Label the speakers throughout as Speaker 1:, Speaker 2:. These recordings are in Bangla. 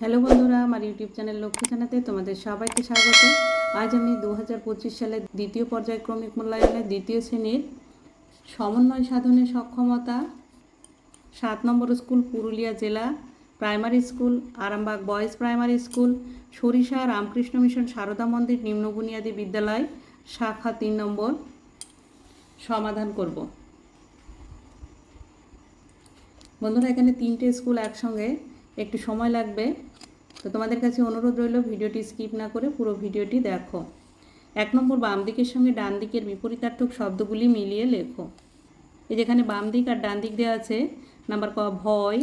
Speaker 1: হ্যালো বন্ধুরা, আমার ইউটিউব চ্যানেল লক্ষ্মী জানাতে তোমাদের সবাইকে স্বাগত। আজ আমি দু হাজার পঁচিশ সালের দ্বিতীয় পর্যায়ক্রমিক মূল্যায়নের দ্বিতীয় শ্রেণির সমন্বয় সাধনে সক্ষমতা, সাত নম্বর স্কুল পুরুলিয়া জেলা primary school, Arambag boys primary school, Sarisha Ramakrishna Mission Sarada মন্দির নিম্ন বুনিয়াদী বিদ্যালয়, শাখা তিন নম্বর সমাধান করব। বন্ধুরা, এখানে তিনটে স্কুল একসঙ্গে, একটু সময় লাগবে। তো তোমাদের কাছে অনুরোধ রইল ভিডিওটি স্কিপ না করে পুরো ভিডিওটি দেখো। এক নম্বর বাম দিকের সঙ্গে ডান দিকের বিপরীতার্থক শব্দগুলি মিলিয়ে লেখো। এই যেখানে বাম দিক আর ডান দিক দেওয়া আছে, নাম্বার ক, ভয়,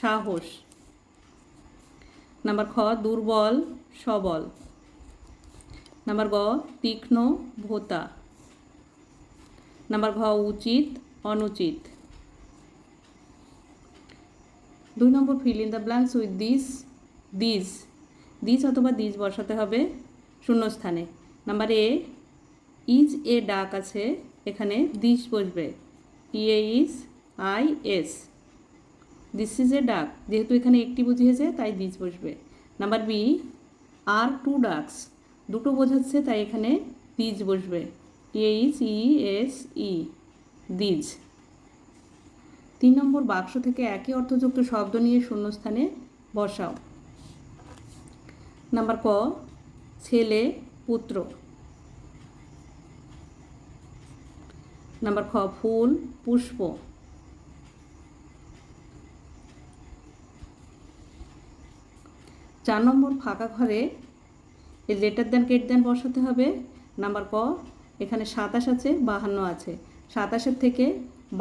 Speaker 1: সাহস। নাম্বার খ, দুর্বল, সবল। নাম্বার গ, তীক্ষ্ণ, ভোতা। নাম্বার ঘ, উচিত, অনুচিত। দুই number fill in the blanks with this this. This অথবা দিস বসাতে হবে শূন্যস্থানে। নাম্বার এ, ইজ এ ডাক আছে, এখানে দিস বসবে। ইএ is I S. This is a duck. যেহেতু এখানে একটি বুঝিয়েছে, তাই দিস বসবে। Number B, are two ducks. দুটো বোঝাচ্ছে, তাই এখানে দিজ বসবে। A is E S E. These তিন নম্বর বাক্স থেকে একই অর্থযুক্ত শব্দ নিয়ে শূন্যস্থানে বসাও। নাম্বার ক, ছেলে, পুত্র। নাম্বার খ, ফুল, পুষ্প। চার নম্বর ফাঁকা ঘরে এই লেটার দেন কেট দেন বসাতে হবে। নাম্বার ক, এখানে সাতাশ আছে, বাহান্ন আছে। সাতাশের থেকে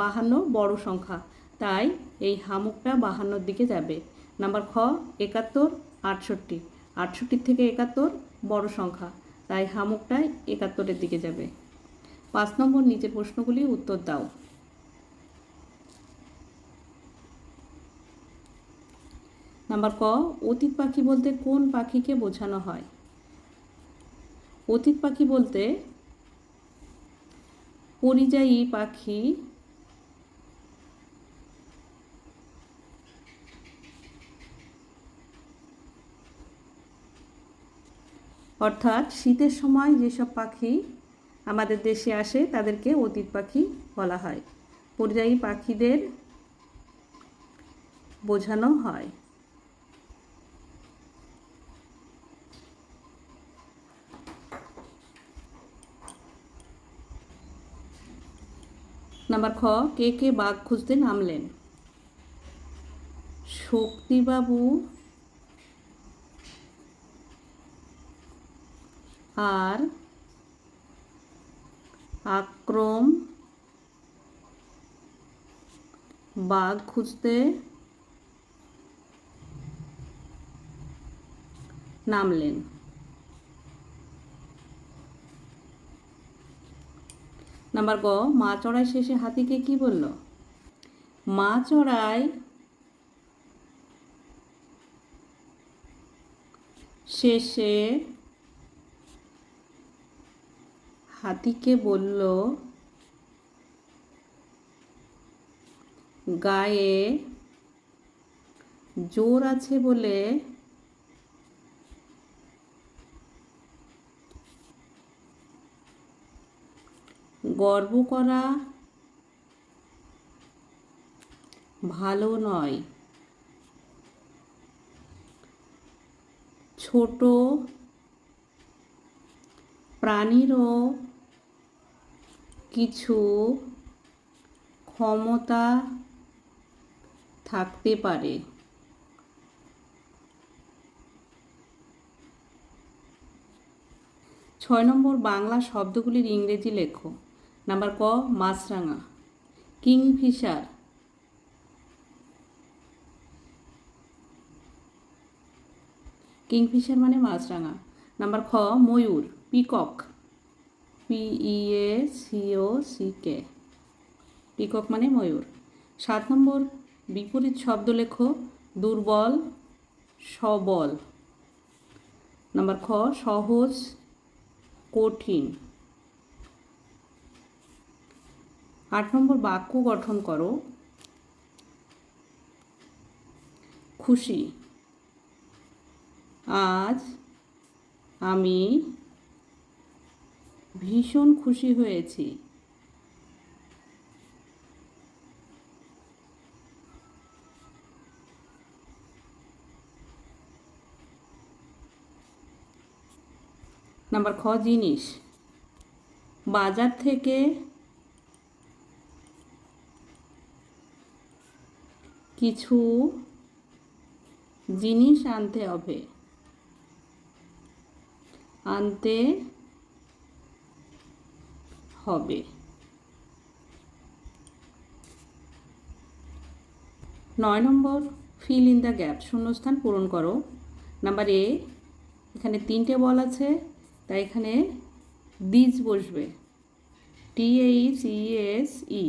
Speaker 1: বাহান্ন বড় সংখ্যা। তাই এই হামুকটা বাহান্নর দিকে যাবে। নাম্বার খ, একাত্তর, আটষট্টি। আটষট্টির থেকে একাত্তর বড় সংখ্যা। তাই হামুকটাই একাত্তরের দিকে যাবে। পাঁচ নম্বর নিচে প্রশ্নগুলি উত্তর দাও। নাম্বার ক, অতীত পাখি বলতে কোন পাখিকে বোঝানো হয়? অতীত পাখি বলতে পরিযায়ী পাখি অর্থাৎ শীতের সময় যেসব পাখি আমাদের দেশে আসে, তাদেরকে অতীত পাখি বলা হয়। পরিযায়ী পাখিদের বোঝানো হয়। নাম্বার খ, কে কে বাঘ খুঁজতে নামলেন? শক্তিবাবু আর আক্রম বাঘ খুঁজতে নামলেন। নাম্বার গ মা চড়াই শেষে হাতিকে কি বলল? মা চড়াই শেষে হাতিকে বলল গায়ে জোর আছে বলে গর্ব করা ভালো নয়। ছোট প্রাণীরও কিছু ক্ষমতা থাকতে পারে। ছয় নম্বর, বাংলা শব্দগুলির ইংরেজি লেখো। নাম্বার ক, মাছরাঙা। কিংফিশার। কিংফিশার মানে মাছরাঙা। নাম্বার খ, ময়ূর, পিকক। পিইএ কে পিকক মানে ময়ূর। সাত নম্বর, বিপরীত শব্দ লেখো, দুর্বল, সবল। নাম্বার খ, সহজ, কঠিন। আট নম্বর, বাক্য গঠন করো। খুশি। আজ আমি ভীষণ খুশি হয়েছি। নাম্বার খ জিনিস। বাজার থেকে কিছু জিনিস আনতে হবে। আনতে হবে। নয় number fill in the gap শূন্যস্থান পূরণ করো। নাম্বার এ এখানে তিনটে বল আছে, তাই এখানে দিজ বসবে। T H E S E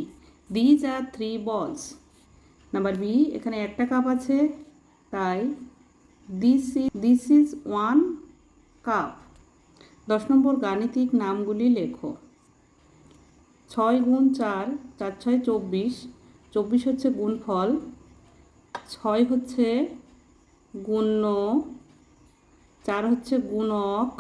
Speaker 1: these are three balls number B এখানে একটা কাপ আছে, তাই this is this is one cup দশ নম্বর, গাণিতিক নামগুলি লেখো। ছয় গুণ চার চার ছয় চব্বিশ চব্বিশ হচ্ছে গুণফল, ছয় হচ্ছে গুণ্য, চার হচ্ছে গুণক,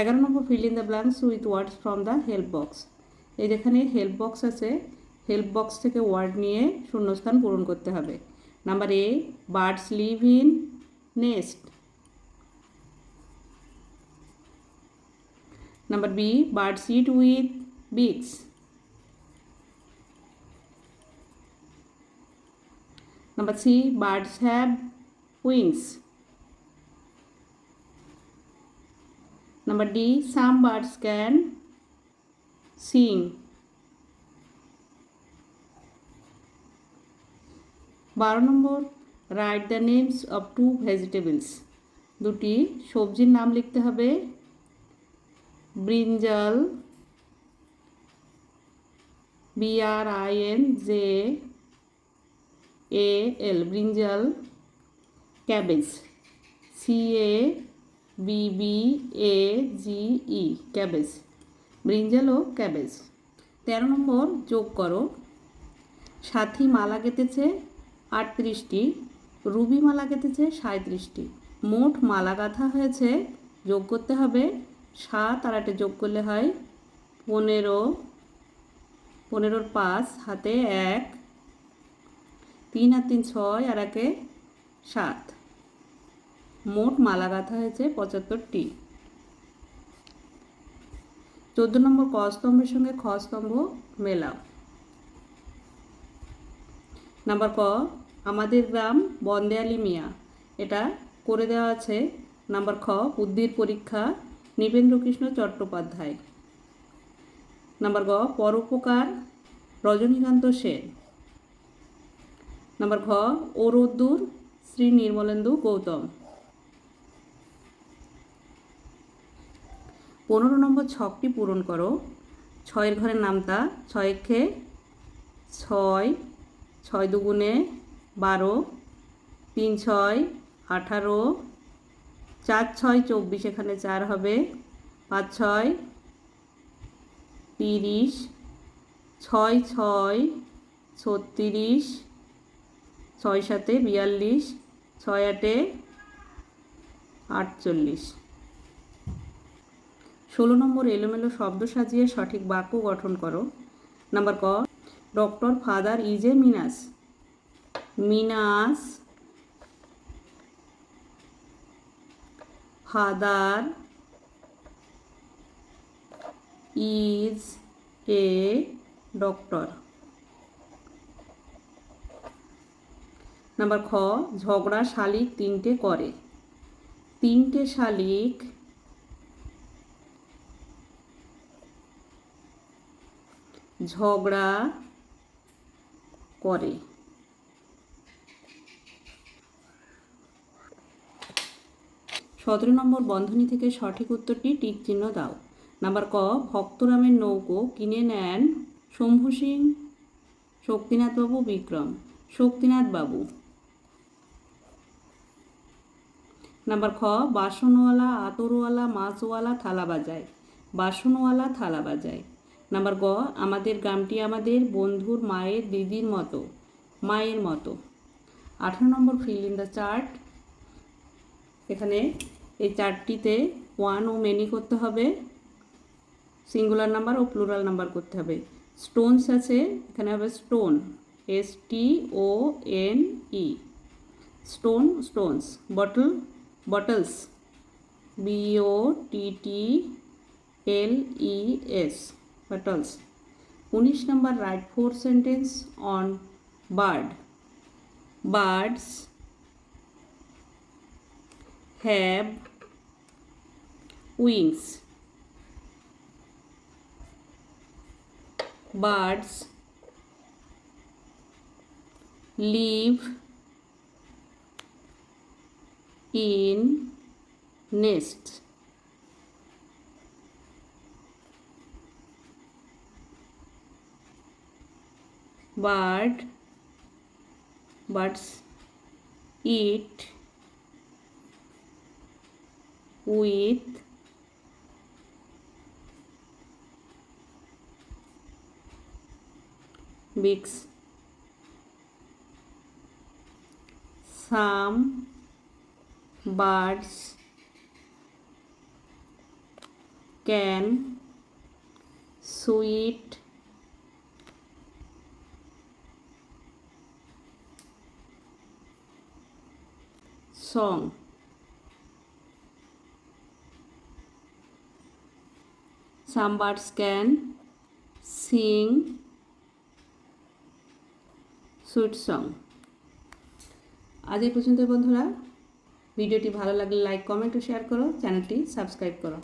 Speaker 1: এগারো number fill in the blanks with words from the help box এই যেখানে হেল্প বক্স আছে হেল্প বক্স থেকে ওয়ার্ড নিয়ে শূন্যস্থান পূরণ করতে হবে। Number A birds live in nest number B birds eat with beaks number C birds have wings Number D, some birds can sing. বারো number write the names of two vegetables দুটি সবজির নাম লিখতে হবে brinjal B R I N J A L brinjal, cabbage C A B B A G E cabbage, brinjal O cabbage. তেরো নম্বর যোগ করো। সাথী মালা গেঁথেছে আটত্রিশটি, রুবি মালা গেঁথেছে সাঁত্রিশটি মোট মালা গাঁথা হয়েছে, যোগ করতে হবে সাত আর আটে যোগ করলে হয় পনেরো। পনেরোর পাঁচ, হাতে এক। তিন আর তিন ছয়, আর একে সাত। মোট মালা গাঁথা হয়েছে পঁচাত্তরটি। চোদ্দ নম্বর ক স্তম্ভের সঙ্গে খ স্তম্ভ মেলাও। নাম্বার ক, আমাদের গ্রাম বন্দেয়ালি মিয়া। এটা করে দেওয়া আছে। নাম্বার খ, বুদ্ধির পরীক্ষা নৃপেন্দ্রকৃষ্ণ চট্টোপাধ্যায়। নাম্বার গ, পরোপকার, রজনীকান্ত সেন। নাম্বার ঘ ও রোদ্দুর শ্রী নির্মলেন্দু গৌতম। পনেরো নম্বর ছকটি পূরণ করো। ছয়ের ঘরের নামতা ছয় খে ছয় ছয় দুগুণে বারো, তিন ছয়, আঠারো চার ছয় চব্বিশ, এখানে চার হবে। পাঁচ ছয়, তিরিশ, ছয় ছয়, ছত্রিশ, ছয় সাতে বিয়াল্লিশ, ছয় আটে আটচল্লিশ। ষোলো নম্বর এলোমেলো শব্দ সাজিয়ে সঠিক বাক্য গঠন করো। নাম্বার ক, doctor father is a Mina's. Mina's father is a doctor number খ ঝগড়া শালিক তিনটে করে। তিনটে শালিক ঝগড়া করে। সতেরো নম্বর বন্ধনী থেকে সঠিক উত্তরটি টিক চিহ্ন দাও। নাম্বার ক, ভক্তরামের নৌকো কিনে নেন শম্ভু সিং, শক্তিনাথবাবু, বিক্রম শক্তিনাথ বাবু নাম্বার খ, বাসনওয়ালা, আতরওয়ালা, মাছওয়ালা, থালা বাজায়। বাসনওয়ালা, থালা বাজায়। নাম্বার গ, আমাদের গ্রামটি আমাদের বন্ধুর মায়ের দিদির মতো, মায়ের মতো। আঠারো number fill in the chart. এখানে এই চারটিতে ওয়ান ও মেনি করতে হবে। সিঙ্গুলার নাম্বার ও প্লুরাল নাম্বার করতে হবে। স্টোনস আছে, এখানে হবে stone S T O N E stone stones bottle bottles B O T T L E S bottles উনিশ number write four sentence on bird birds have wings birds live in nest. Bird birds eat with some birds can sweet song some birds can sing sweet song. আজ এই পর্যন্ত বন্ধুরা। ভিডিওটি ভালো লাগলে লাইক কমেন্ট ও শেয়ার করো চ্যানেলটি সাবস্ক্রাইব করো।